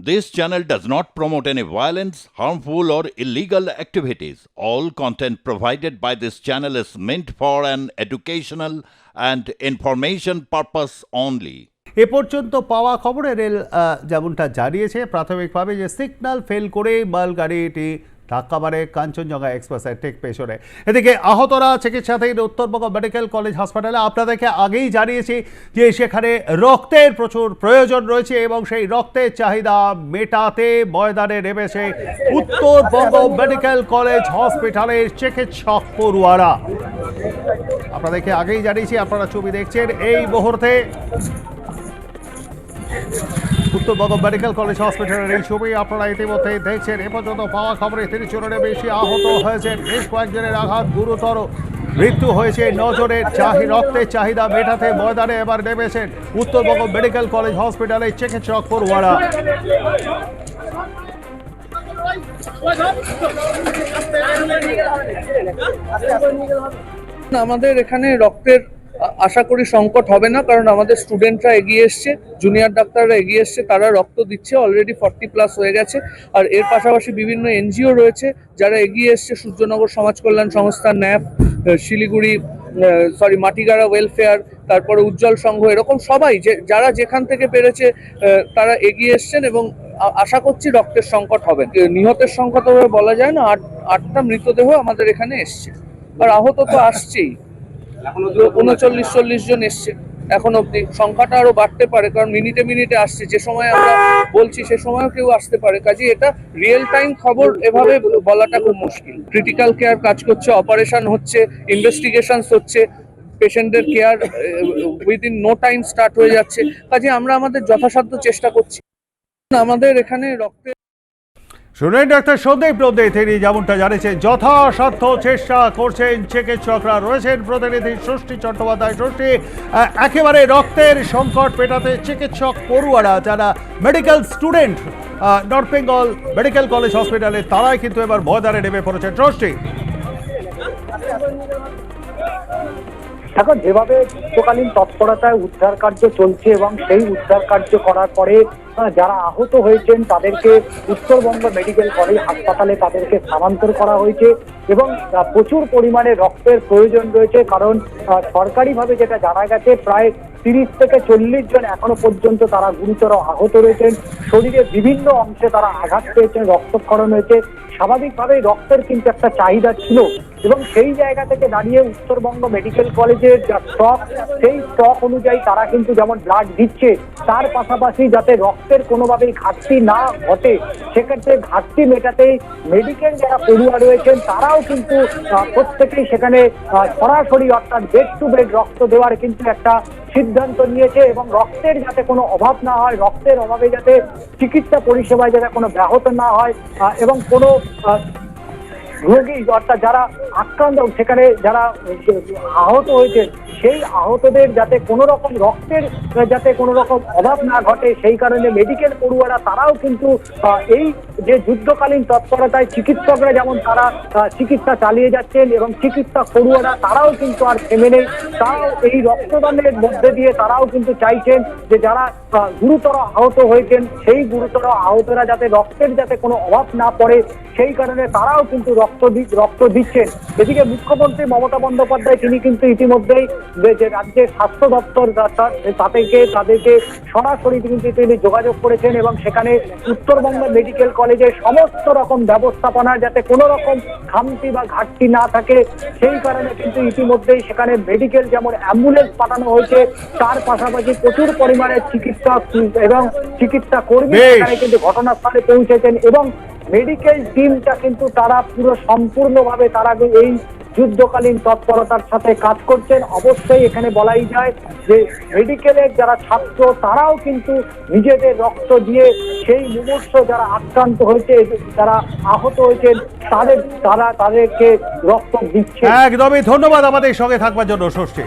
This channel does not promote any violence, harmful, or illegal activities. All content provided by this channel is meant for an educational and information purpose only. এ পর্যন্ত পাওয়া খবরে rail যেমনটা জানিয়েছে প্রাথমিকভাবে যে signal fail করে মাল গাড়িটি ধাক্কা মারে কাঞ্চনজঙ্ঘা এক্সপ্রেসের ঠিক পেছনে। এদিকে আহতরা চিকিৎসাধীন উত্তরবঙ্গ মেডিকেল কলেজ হাসপাতালে আপনাদেরকে আগেই জানিয়েছি যে সেখানে রক্তের প্রচুর প্রয়োজন রয়েছে এবং সেই রক্তের চাহিদা মেটাতে ময়দানে নেমেছে উত্তরবঙ্গ মেডিকেল কলেজ হসপিটালের চিকিৎসক পড়ুয়ারা। আপনাদেরকে আগেই জানিয়েছি, আপনারা ছবি দেখছেন। এই মুহূর্তে উত্তরবঙ্গ মেডিকেল কলেজ হসপিটালের এই ছবি আপনারা ইতিমধ্যে দেখছেন। এ পর্যন্ত পাওয়া খবরে তিরিশ জনের বেশি আহত হয়েছে বেশ কয়েকজনের আঘাত গুরুতর। মৃত্যু হয়েছে নজরের চাহি রক্তের চাহিদা মেটাতে ময়দানে এবার নেমেছেন উত্তরবঙ্গ মেডিকেল কলেজ হসপিটালের চিকিৎসক পড়ুয়ারা। আমাদের এখানে রক্তের আশা করি সংকট হবে না, কারণ আমাদের স্টুডেন্টরা এগিয়ে এসছে, জুনিয়র ডাক্তাররা এগিয়ে এসছে, তারা রক্ত দিচ্ছে অলরেডি ফর্টি প্লাস হয়ে গেছে। আর এর পাশাপাশি বিভিন্ন এনজিও রয়েছে, যারা এগিয়ে এসছে, সূর্যনগর সমাজ কল্যাণ সংস্থা ন্যাপ শিলিগুড়ি সরি মাটিগাড়া ওয়েলফেয়ার তারপরে উজ্জ্বল সংঘ, এরকম সবাই, যে, যারা যেখান থেকে পেরেছে তারা এগিয়ে এসছেন এবং আশা করছি রক্তের সংকট হবে। নিহতের সংখ্যা তো বলা যায় না, আট, আটটা মৃতদেহ আমাদের এখানে এসছে। আর আহত তো আসছেই। উনচল্লিশ, চল্লিশ জন এসছে। এখন অবধি সংখ্যাটা আরও বাড়তে পারে, কারণ মিনিটে মিনিটে আসছে। যে সময় আমরা বলছি, সে সময়ও কেউ আসতে পারে। কাজে এটা রিয়েল টাইম খবর এভাবে বলাটা খুব মুশকিল। ক্রিটিক্যাল কেয়ার কাজ করছে অপারেশন হচ্ছে ইনভেস্টিগেশন হচ্ছে পেশেন্টদের care within no time start হয়ে যাচ্ছে। কাজে আমরা আমাদের যথাসাধ্য চেষ্টা করছি। আমাদের এখানে রক্তের শুনেন ডাক্তার সন্দীপ নন্দী, তিনি যেমনটা জানিয়েছেন, যথাসাধ্য চেষ্টা করছেন, চিকিৎসকরা রয়েছেন, প্রতিনিধি ষষ্ঠী চট্টোপাধ্যায় ষষ্ঠী একেবারে রক্তের সংকট পেটাতে চিকিৎসক পড়ুয়ারা, যারা medical student north Bengal medical college হসপিটালে, তারাই কিন্তু এবার ময়দানে নেমে পড়েছে ষষ্ঠী। এখন যেভাবে যুদ্ধকালীন তৎপরতায় উদ্ধার কার্য চলছে এবং সেই উদ্ধার কার্য করার পরে যারা আহত হয়েছেন তাদেরকে উত্তরবঙ্গ মেডিকেল কলেজ হাসপাতালে তাদেরকে স্থানান্তর করা হয়েছে এবং প্রচুর পরিমাণে রক্তের প্রয়োজন রয়েছে কারণ সরকারিভাবে যেটা জানা গেছে, প্রায় তিরিশ থেকে চল্লিশ জন এখনও পর্যন্ত তারা গুরুতর আহত রয়েছেন। শরীরে বিভিন্ন অংশে তারা আঘাত পেয়েছেন, রক্তক্ষরণ হয়েছে। স্বাভাবিকভাবেই রক্তের কিন্তু একটা চাহিদা ছিল এবং সেই জায়গা থেকে দাঁড়িয়ে উত্তরবঙ্গ মেডিকেল কলেজের যা স্টক, সেই স্টক অনুযায়ী তারা কিন্তু যেমন ব্লাড দিচ্ছে, তার পাশাপাশি যাতে রক্তের কোনোভাবেই ঘাটতি না ঘটে, সেক্ষেত্রে ঘাটতি মেটাতেই মেডিকেল যারা পড়ুয়া রয়েছেন, তারাও কিন্তু প্রত্যেকেই সেখানে সরাসরি অর্থাৎ বেড টু বেড রক্ত দেওয়ার কিন্তু একটা সিদ্ধান্ত নিয়েছে এবং রক্তের যাতে কোনো অভাব না হয়, রক্তের অভাবে যাতে চিকিৎসা পরিষেবায় যাতে কোনো ব্যাহত না হয় এবং কোনো রোগী অর্থাৎ যারা আক্রান্ত, সেখানে যারা আহত হয়েছে, সেই আহতদের যাতে কোনো রকম রক্তের যাতে কোনো রকম অভাব না ঘটে, সেই কারণে মেডিকেল পড়ুয়ারা, তারাও কিন্তু এই যে যুদ্ধকালীন তৎপরতায় চিকিৎসকরা যেমন তারা চিকিৎসা চালিয়ে যাচ্ছেন এবং চিকিৎসা পড়ুয়ারা, তারাও কিন্তু আর থেমে নেই। তারাও এই রক্তদানের মধ্যে দিয়ে তারাও কিন্তু চাইছেন যে যারা গুরুতর আহত হয়েছেন, সেই গুরুতর আহতরা যাতে রক্তের যাতে কোনো অভাব না পড়ে, সেই কারণে তারাও কিন্তু রক্ত রক্ত দিচ্ছেন। এদিকে মুখ্যমন্ত্রী মমতা বন্দ্যোপাধ্যায়, তিনি কিন্তু ইতিমধ্যেই যে রাজ্যের স্বাস্থ্য দপ্তর তাদেরকে তাদেরকে সরাসরি কিন্তু তিনি যোগাযোগ করেছেন এবং সেখানে উত্তরবঙ্গ মেডিকেল কলেজের সমস্ত রকম ব্যবস্থাপনা যাতে কোনো রকম খামতি বা ঘাটতি না থাকে সেই কারণে কিন্তু ইতিমধ্যেই সেখানে মেডিকেল যেমন অ্যাম্বুলেন্স পাঠানো হয়েছে তার পাশাপাশি প্রচুর পরিমাণে চিকিৎসা এবং চিকিৎসা কর্মী সেখানে কিন্তু ঘটনাস্থলে পৌঁছেছেন এবং মেডিকেল টিমটা কিন্তু তারা পুরো সম্পূর্ণভাবে তারা এই যুদ্ধকালীন তৎপরতার সাথে কাজ করছেন, অবশ্যই এখানে বলাই যায় যে মেডিকেলের যারা ছাত্র, তারাও কিন্তু নিজেদের রক্ত দিয়ে সেই মুমূর্ষ যারা আক্রান্ত হয়েছে, যারা আহত হয়েছেন, তাদের, তারা তাদেরকে রক্ত দিচ্ছে। একদমই ধন্যবাদ আমাদের সঙ্গে থাকবার জন্য, ষষ্ঠী।